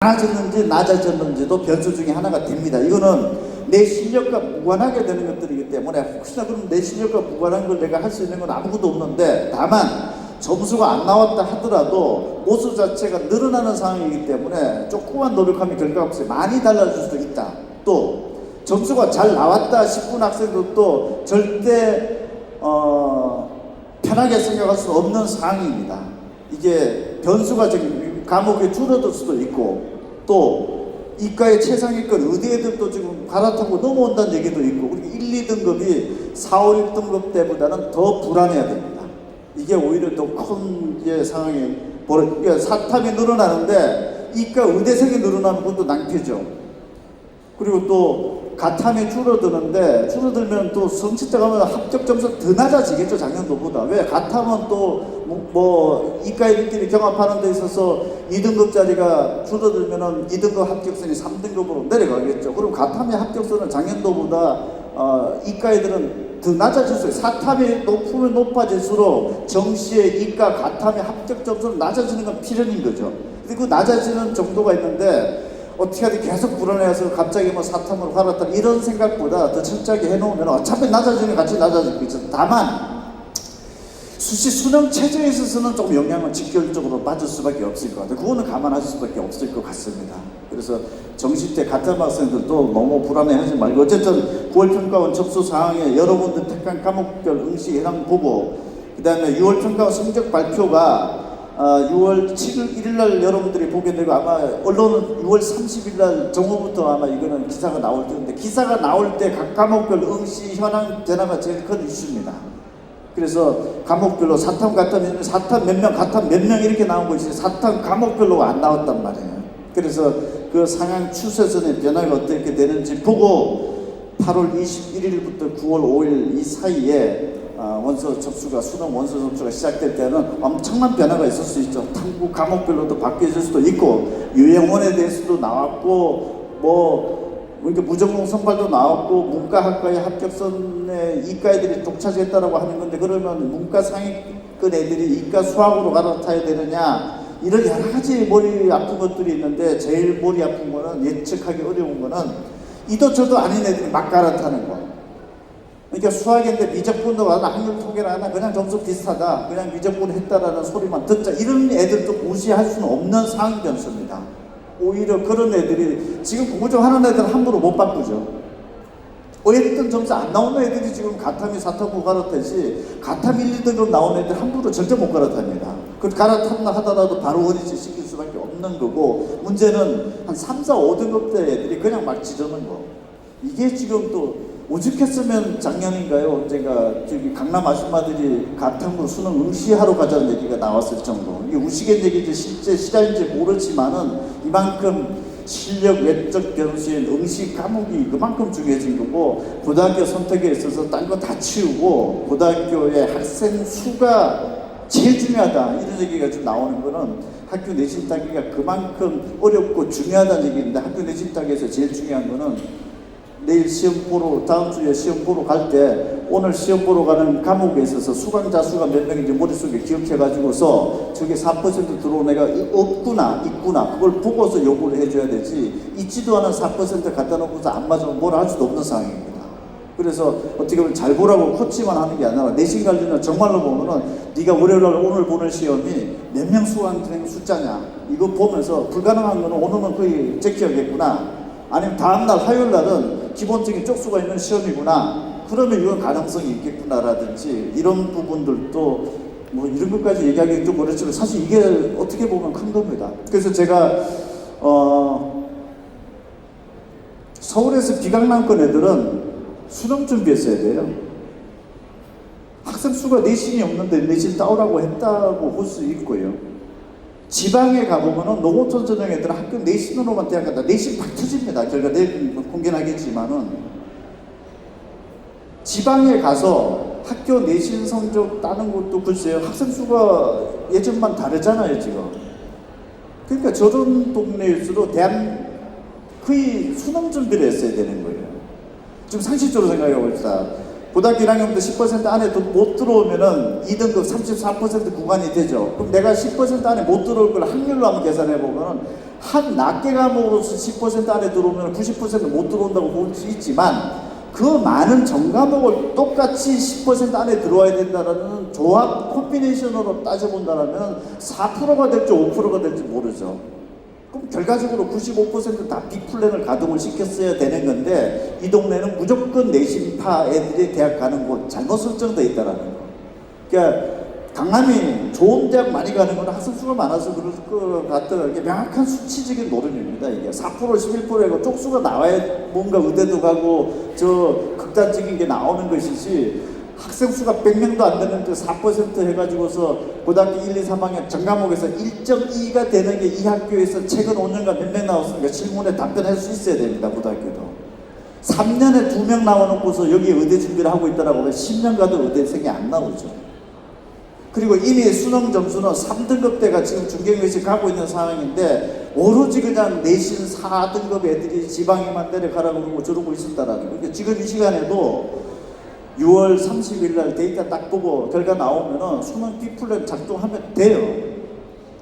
많아졌는지 낮아졌는지도 변수 중에 하나가 됩니다. 이거는 내 실력과 무관하게 되는 것들이기 때문에 혹시나 그럼 내 실력과 무관한 걸 내가 할 수 있는 건 아무것도 없는데 다만 점수가 안 나왔다 하더라도 모수 자체가 늘어나는 상황이기 때문에 조금만 노력하면 결과가 없어요. 많이 달라질 수도 있다. 또 점수가 잘 나왔다 싶은 학생들도 절대 어, 편하게 생각할 수 없는 상황입니다. 이게 변수가 지금 과목이 줄어들 수도 있고 또 이과의 최상위권 의대 애들도 지금 갈아타고 넘어온다는 얘기도 있고 그리고 1, 2등급이 4, 5, 6등급 때보다는 더 불안해야 됩니다. 이게 오히려 더큰 이제 상황이 그러니까 사탐이 늘어나는데 이과 의대생이 늘어나는 것도 낭패죠. 그리고 또 가탐이 줄어드는데 줄어들면 또 성취자가 하면 합격 점수 더 낮아지겠죠 작년도보다. 왜? 가탐은 또뭐 이과인들끼리 경합하는 데 있어서 2등급짜리가 줄어들면은 2등급 합격선이 3등급으로 내려가겠죠. 그럼 가탐의 합격선은 작년도보다 어, 이과애들은 더 낮아질 수 있어요. 사탐이 높으면 높아질수록 정시의 이과 가탐의 합격 점수는 낮아지는 건 필연인 거죠. 그리고 낮아지는 정도가 있는데 어떻게 하든 계속 불안해서 갑자기 뭐 사탐으로 갈았다 이런 생각보다 더 철저하게 해놓으면 어차피 낮아지는 같이 낮아지고 있죠. 다만 수시 수능 체제에 있어서는 조금 영향은 직결적으로 받을 수밖에 없을 것 같아요. 그거는 감안하실 수밖에 없을 것 같습니다. 그래서 정시 때 같은 학생들도 너무 불안해하지 말고 어쨌든 9월 평가원 접수 사항에 여러분들 택한 과목별 응시 해당 보고 그 다음에 6월 평가원 성적 발표가 어, 6월 7일 1일 날 여러분들이 보게 되고 아마 언론은 6월 30일 날 정오부터 아마 이거는 기사가 나올 텐데 기사가 나올 때 각 과목별 응시 현황 변화가 제일 큰 이슈입니다. 그래서 과목별로 사탐 가탐 사탐 몇명 가탐 몇명 이렇게 나온 것이 사탐 과목별로가 안 나왔단 말이에요. 그래서 그 상향 추세선의 변화가 어떻게 되는지 보고 8월 21일부터 9월 5일 이 사이에 어, 원서 접수가 수능 원서 접수가 시작될 때는 엄청난 변화가 있을 수 있죠. 탐구 과목별로도 바뀌어질 수도 있고 유형원에 대해서도 나왔고 뭐 그러니까 무전공 선발도 나왔고 문과학과의 합격선에 이과 애들이 독차지했다라고 하는 건데 그러면 문과 상위권 애들이 이과 수학으로 갈아타야 되느냐 이런 여러 가지 머리 아픈 것들이 있는데 제일 머리 아픈 거는 예측하기 어려운 거는 이도 저도 아닌 애들이 막 갈아타는 거. 그러니까 수학인데 미적분도 하나 확률 통계를 하나 그냥 점수 비슷하다. 그냥 미적분 했다라는 소리만 듣자. 이런 애들도 무시할 수는 없는 상황 변수입니다. 오히려 그런 애들이 지금 공부 좀 하는 애들은 함부로 못 바꾸죠. 어쨌든 점수 안 나오는 애들이 지금 가탐이 사탐구 갈아타지 가탐 1, 2등급 나오는 애들 함부로 절대 못 갈아탑니다. 그 갈아탄다 하더라도 바로 원위치 시킬 수밖에 없는 거고 문제는 한 3, 4, 5등급 대 애들이 그냥 막 지르는 거. 이게 지금 또 오죽했으면 작년인가요? 언젠가 저기 강남 아줌마들이 가탕으로 수능 응시하러 가자는 얘기가 나왔을 정도. 이게 우시개 얘기인지 실제 실화인지 모르지만은 이만큼 실력 외적 변수인 응시 과목이 그만큼 중요해진 거고 고등학교 선택에 있어서 딴 거 다 치우고 고등학교의 학생 수가 제일 중요하다 이런 얘기가 좀 나오는 거는 학교 내신 따기가 그만큼 어렵고 중요하다는 얘기인데 학교 내신 따기에서 제일 중요한 거는 내일 시험 보러 다음 주에 시험 보러 갈 때 오늘 시험 보러 가는 과목에 있어서 수강자 수가 몇 명인지 머릿속에 기억해 가지고서 저게 4% 들어온 애가 없구나 있구나. 그걸 보고서 요구를 해줘야 되지. 있지도 않은 4% 갖다 놓고서 안 맞으면 뭐라 할 수도 없는 상황입니다. 그래서 어떻게 보면 잘 보라고 코치만 하는 게 아니라 내신 관리는 정말로 보면은 네가 월요일 날 오늘 보는 시험이 몇 명 수강생 숫자냐. 이거 보면서 불가능한 거는 오늘은 거의 제껴야겠구나. 아니면 다음날 화요일 날은 기본적인 쪽수가 있는 시험이구나. 그러면 이건 가능성이 있겠구나라든지 이런 부분들도 뭐 이런 것까지 얘기하기 좀 어렵지만 사실 이게 어떻게 보면 큰 겁니다. 그래서 제가 어 서울에서 비강남권 애들은 수능 준비했어야 돼요. 학생 수가 내신이 없는데 내신 따오라고 했다고 볼 수 있고요. 지방에 가보면은 농어촌 전형 애들은 학교 내신으로만 대학 간다. 내신 팍 터집니다. 결과 내일 공개하겠지만은 지방에 가서 학교 내신 성적 따는 것도 글쎄요. 학생 수가 예전만 다르잖아요, 지금. 그러니까 저런 동네일수록 대한 거의 수능 준비를 했어야 되는 거예요. 좀 상식적으로 생각해 봅시다. 고등학교 1학년부터 10% 안에 도- 못 들어오면은 2등급 34% 구간이 되죠. 그럼 내가 10% 안에 못 들어올 걸 확률로 한번 계산해 보면은 한 낮게 과목으로서 10% 안에 들어오면 90%못 들어온다고 볼 수 있지만 그 많은 전과목을 똑같이 10% 안에 들어와야 된다라는 조합 콤비네이션으로 따져본다라면 4%가 될지 5%가 될지 모르죠. 그럼 결과적으로 95%다 빅플랜을 가동을 시켰어야 되는 건데 이 동네는 무조건 내신파 애들이 대학 가는 곳 잘못 설정돼 있다라는 거. 그러니까 강남이 좋은 대학 많이 가는 건 학생수가 많아서 그럴 것 같더라고요. 이게 명확한 수치적인 노름입니다. 이게 4% 11%고 쪽수가 나와야 뭔가 의대도 가고 저 극단적인 게 나오는 것이지 학생 수가 100명도 안 되는데 4% 해가지고서 고등학교 1, 2, 3학년 전과목에서 1.2가 되는 게 이 학교에서 최근 5년간 몇 명 나왔으니까 질문에 답변할 수 있어야 됩니다. 고등학교도. 3년에 2명 나와놓고서 여기 의대 준비를 하고 있다라고 하면 10년 가도 의대생이 안 나오죠. 그리고 이미 수능 점수는 3등급 대가 지금 중경에서 가고 있는 상황인데 오로지 그냥 내신 4등급 애들이 지방에만 내려가라고 그러고 저러고 있었다라는 거예요. 그러니까 지금 이 시간에도 6월 30일 날 데이터 딱 보고 결과 나오면은 수능 B플랜 작동하면 돼요.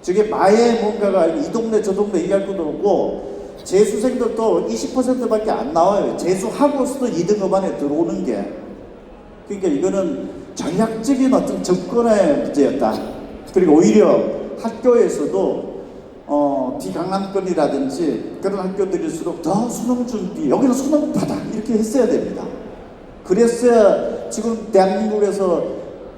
저게 마의 뭔가가 이 동네 저 동네 얘기할 것도 없고 재수생들도 20%밖에 안 나와요. 재수하고서도 2등급 안에 들어오는 게. 그러니까 이거는 전략적인 어떤 접근의 문제였다. 그리고 오히려 학교에서도 어, 비강남권이라든지 그런 학교들일수록 더 수능 준비, 여기는 수능파다 이렇게 했어야 됩니다. 그랬어야 지금 대한민국에서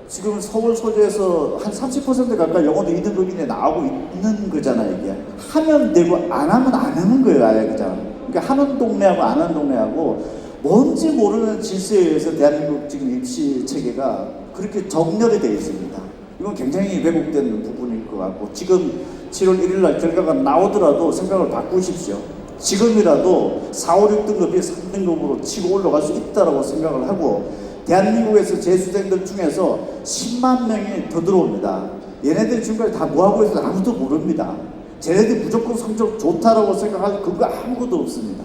지금 서울 소재에서 한 30% 가까이 영어도 2등급 이내 나오고 있는 거잖아요, 이게. 하면 되고 안 하면 안 하는 거예요, 아예 그냥. 그러니까 하는 동네하고 안 하는 동네하고 뭔지 모르는 질서에 의해서 대한민국 지금 입시 체계가 그렇게 정렬이 되어 있습니다. 이건 굉장히 왜곡된 부분일 것 같고 지금 7월 1일 날 결과가 나오더라도 생각을 바꾸십시오. 지금이라도 4, 5, 6등급이 3등급으로 치고 올라갈 수 있다라고 생각을 하고 대한민국에서 재수생들 중에서 10만 명이 더 들어옵니다. 얘네들 지금까지 다 뭐하고 있어서 아무도 모릅니다. 쟤네들이 무조건 성적 좋다라고 생각할 근거 아무것도 없습니다.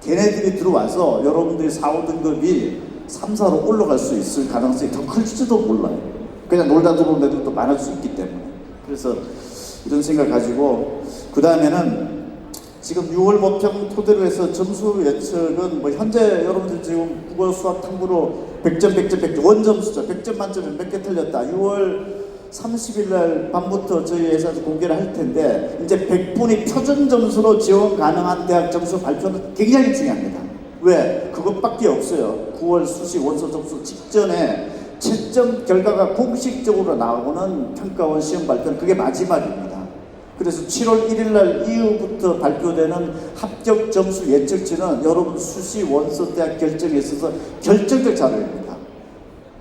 걔네들이 들어와서 여러분들이 4, 5등급이 3, 4로 올라갈 수 있을 가능성이 더 클지도 몰라요. 그냥 놀다 들어온 애들도 많을 수 있기 때문에. 그래서 이런 생각 가지고 그 다음에는 지금 6월 모평 토대로 해서 점수 예측은 뭐 현재 여러분들 지금 국어 수학 탐구로 100점 100점 100점 원점수죠. 100점 만점에 몇 개 틀렸다. 6월 30일 날 밤부터 저희 회사에서 공개를 할 텐데 이제 100분이 표준 점수로 지원 가능한 대학 점수 발표는 굉장히 중요합니다. 왜? 그것밖에 없어요. 9월 수시 원서 점수 직전에 채점 결과가 공식적으로 나오는 평가원 시험 발표는 그게 마지막입니다 그래서 7월 1일 날 이후부터 발표되는 합격 점수 예측치는 여러분 수시 원서 대학 결정에 있어서 결정적 자료입니다.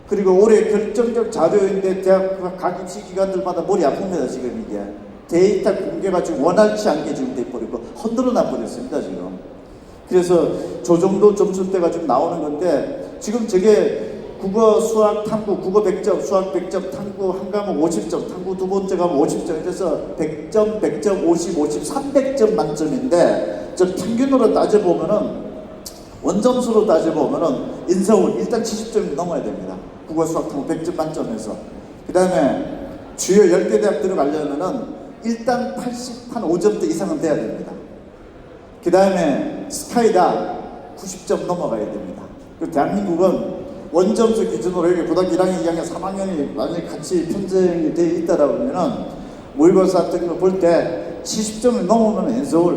그리고 올해 결정적 자료인데 대학 각 입시 기관들마다 머리 아픕니다 지금 이게 데이터 공개가 지금 원활치 않게 지금 돼버리고 흔들어 놔버렸습니다 지금. 그래서 저 정도 점수대가 지금 나오는 건데 지금 저게 국어, 수학, 탐구, 국어 100점, 수학 100점, 탐구 한 과목 50점, 탐구 두 번째 과목 50점, 그래서 100점, 100점, 50, 50, 300점 만점인데 저 평균으로 따져보면은 원점수로 따져보면은 인서울 일단 70점이 넘어야 됩니다. 국어, 수학, 탐구 100점 만점에서. 그 다음에 주요 10개 대학 들어가려면은 일단 80, 한 5점대 이상은 돼야 됩니다. 그 다음에 스카이다 90점 넘어가야 됩니다. 그 대한민국은 원점수 기준으로 여기 고등학교 1학년, 2학년, 3학년이 만약에 같이 편성이 되어 있다라 그러면은 모의고사 같은 거볼때 70점을 넘으면 엔서울